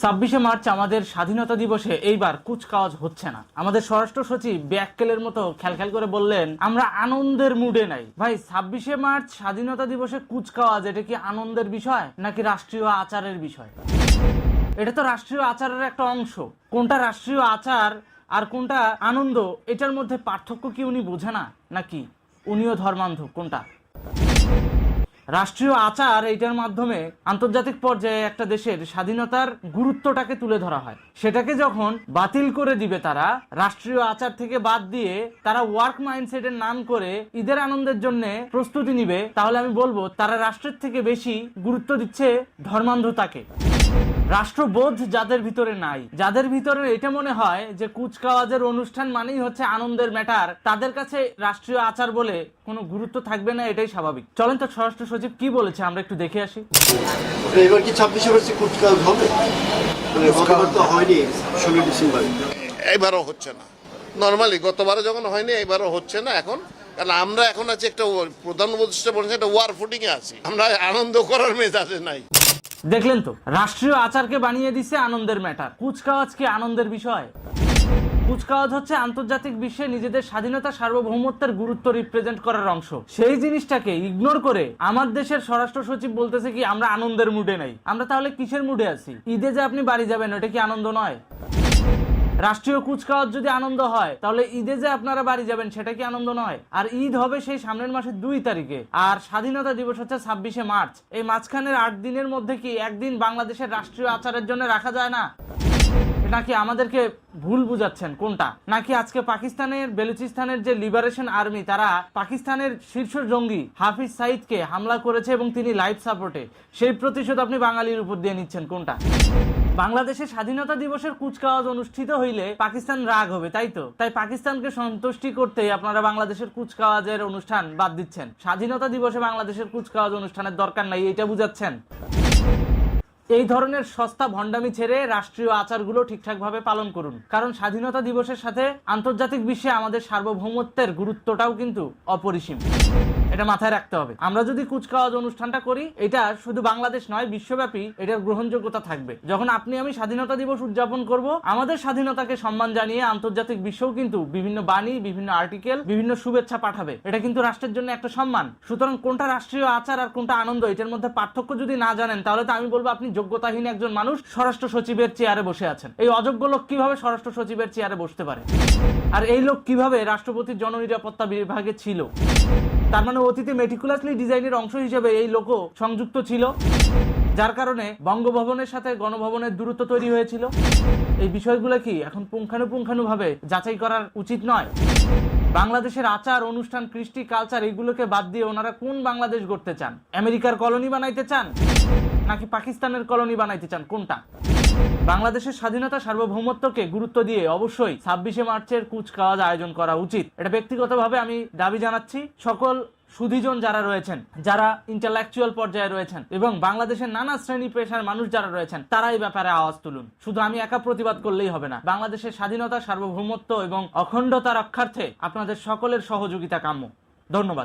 ছাব্বিশে মার্চ আমাদের স্বাধীনতা দিবসে এইবার কুচকাওয়াজ হচ্ছে না। আমাদের স্বরাষ্ট্র সচিব ব্যাককেলের মতো খেলখেল করে বললেন, আমরা আনন্দের মুডে নাই। ভাই, ছাব্বিশে মার্চ স্বাধীনতা দিবসে কুচকাওয়াজ, এটা কি আনন্দের বিষয় নাকি রাষ্ট্রীয় আচারের বিষয়? এটা তো রাষ্ট্রীয় আচারের একটা অংশ। কোনটা রাষ্ট্রীয় আচার আর কোনটা আনন্দ, এটার মধ্যে পার্থক্য কি উনি বোঝে না? নাকি উনিও ধর্মান্ধ? কোনটা? রাষ্ট্রীয় আচার এইটার মাধ্যমে আন্তর্জাতিক পর্যায়ে একটা দেশের স্বাধীনতার গুরুত্বটাকে তুলে ধরা হয়। সেটাকে যখন বাতিল করে দিবে তারা, রাষ্ট্রীয় আচার থেকে বাদ দিয়ে তারা ওয়ার্ক মাইন্ডসেটের নাম করে ঈদের আনন্দের জন্য প্রস্তুতি নিবে, তাহলে আমি বলব তারা রাষ্ট্রের থেকে বেশি গুরুত্ব দিচ্ছে ধর্মান্ধতাকে। রাষ্ট্রবোধ যাদের ভিতরে নাই। যাদের ভিতরে এটা মনে হয় যে কুচকাওয়াজের অনুষ্ঠান মানেই হচ্ছে আনন্দের ম্যাটার। তাদের কাছে রাষ্ট্রীয় আচার বলে কোনো গুরুত্ব থাকবে না এটাই স্বাভাবিক। চলেন তো স্বরাষ্ট্র সচিব কি বলেছে আমরা একটু দেখে আসি। এবার কি ছাব্বিশে মার্চে কুচকাওয়াজ হবে? মানে গতবার তো হয়নি ষোলো ডিসেম্বরে। এইবারও হচ্ছে না। নর্মালি গতবারে যখন হয়নি এইবারও হচ্ছে না এখন। কারণ আমরা এখন আছি একটা প্রধান উপদেষ্টা বলেছে একটা ওয়ার ফুটিং আছি। আমরা আনন্দ করার মেজাজে নাই। দেখলেন তো, রাষ্ট্রীয় আচারকে বানিয়ে দিছে আনন্দের ম্যাটার। কুচকাওয়াজ কি আনন্দের বিষয়? কুচকাওয়াজ হচ্ছে আন্তর্জাতিক বিশ্বে নিজেদের স্বাধীনতা, সার্বভৌমত্বের গুরুত্ব রিপ্রেজেন্ট করার অংশ। সেই জিনিসটাকে ইগনোর করে আমার দেশের স্বরাষ্ট্র সচিব বলতেছে কি, আমরা আনন্দের মুডে নাই। আমরা তাহলে কিসের মুডে আছি? ঈদে যে আপনি বাড়ি যাবেন, ওটা কি আনন্দ নয়? রাষ্ট্রীয় কুচকাওয়াজ যদি আনন্দ হয়, তাহলে ঈদে যে আপনারা বাড়ি যাবেন সেটা কি আনন্দ নয়? আর ঈদ হবে সেই সামনের মাসের দুই তারিখে। আর স্বাধীনতা দিবস হচ্ছে ছাব্বিশে মার্চ। এই মাঝখানের আট দিনের মধ্যে কি একদিন বাংলাদেশের রাষ্ট্রীয় আচারের জন্য রাখা যায় না? নাকি আমাদেরকে ভুল বুঝাচ্ছেন? কোনটা? নাকি আজকে পাকিস্তানের, বেলুচিস্তানের যে লিবারেশন আর্মি তারা পাকিস্তানের শীর্ষ জঙ্গি হাফিজ সাইদকে হামলা করেছে এবং তিনি লাইফ সাপোর্টে। সেই প্রতিশোধ আপনি বাঙালির উপর দিয়ে নিচ্ছেন, কোনটা? বাংলাদেশের স্বাধীনতা দিবসের কুচকাওয়াজ অনুষ্ঠিত হইলে পাকিস্তান রাগ হবে, তাই তো? তাই পাকিস্তানকে সন্তুষ্টি করতেই আপনারা বাংলাদেশের কুচকাওয়াজের অনুষ্ঠান বাদ দিচ্ছেন। স্বাধীনতা দিবসে বাংলাদেশের কুচকাওয়াজ অনুষ্ঠানের দরকার নাই, এটা বুঝাচ্ছেন? এই ধরনের সস্তা ভণ্ডামি ছেড়ে রাষ্ট্রীয় আচারগুলো ঠিকঠাকভাবে পালন করুন। কারণ স্বাধীনতা দিবসের সাথে আন্তর্জাতিক বিশ্বে আমাদের সার্বভৌমত্বের গুরুত্বটাও কিন্তু অপরিসীম। এটা মাথায় রাখতে হবে। আমরা যদি কুচকাওয়াজ অনুষ্ঠানটা করি, এটা শুধু বাংলাদেশ নয়, বিশ্বব্যাপী এটার গ্রহণযোগ্যতা থাকবে। যখন আপনি আমি স্বাধীনতা দিবস উদযাপন করব, আমাদের স্বাধীনতাকে সম্মান জানিয়ে আন্তর্জাতিক বিশ্বেও কিন্তু বিভিন্ন বাণী, বিভিন্ন আর্টিকেল, বিভিন্ন শুভেচ্ছা পাঠাবে। এটা কিন্তু রাষ্ট্রের জন্য একটা সম্মান। সুতরাং কোনটা রাষ্ট্রীয় আচার আর কোনটা আনন্দ, এটার মধ্যে পার্থক্য যদি না জানেন, তাহলে তো আমি বলব আপনি যোগ্যতাহীন একজন মানুষ স্বরাষ্ট্র সচিবের চেয়ারে বসে আছেন। এই অযোগ্য লোক কীভাবে স্বরাষ্ট্র সচিবের চেয়ারে বসতে পারে? আর এই লোক কীভাবে রাষ্ট্রপতির জননিরাপত্তা বিভাগে ছিল? তার মানে অতীতে মেটিকুলাসলি ডিজাইনের অংশ হিসেবে এই লোকও সংযুক্ত ছিল? যার কারণে বঙ্গভবনের সাথে গণভবনের দূরত্ব তৈরি হয়েছিল? এই বিষয়গুলো কি এখন পুঙ্খানুপুঙ্খানুভাবে যাচাই করার উচিত নয়? বাংলাদেশের আচার, অনুষ্ঠান, কৃষ্টি কালচার এগুলোকে বাদ দিয়ে ওনারা কোন বাংলাদেশ গড়তে চান? আমেরিকার কলোনি বানাইতে চান? নাকি পাকিস্তানের কলোনি বানাইতে চান? কোনটা? বাংলাদেশের স্বাধীনতা সার্বভৌমত্বকে গুরুত্ব দিয়ে অবশ্যই ছাব্বিশে মার্চের কুচকাওয়াজ আয়োজন করা উচিত। এটা ব্যক্তিগতভাবে আমি দাবি জানাচ্ছি, সকল সুধীজন যারা রয়েছেন, যারা ইন্টালেকচুয়াল পর্যায়ে রয়েছেন এবং বাংলাদেশের নানা শ্রেণি পেশার মানুষ যারা রয়েছেন, তারা এই ব্যাপারে আওয়াজ তুলুন। শুধু আমি একা প্রতিবাদ করলেই হবে না। বাংলাদেশের স্বাধীনতা, সার্বভৌমত্ব এবং অখণ্ডতা রক্ষার্থে আপনাদের সকলের সহযোগিতা কাম্য। ধন্যবাদ।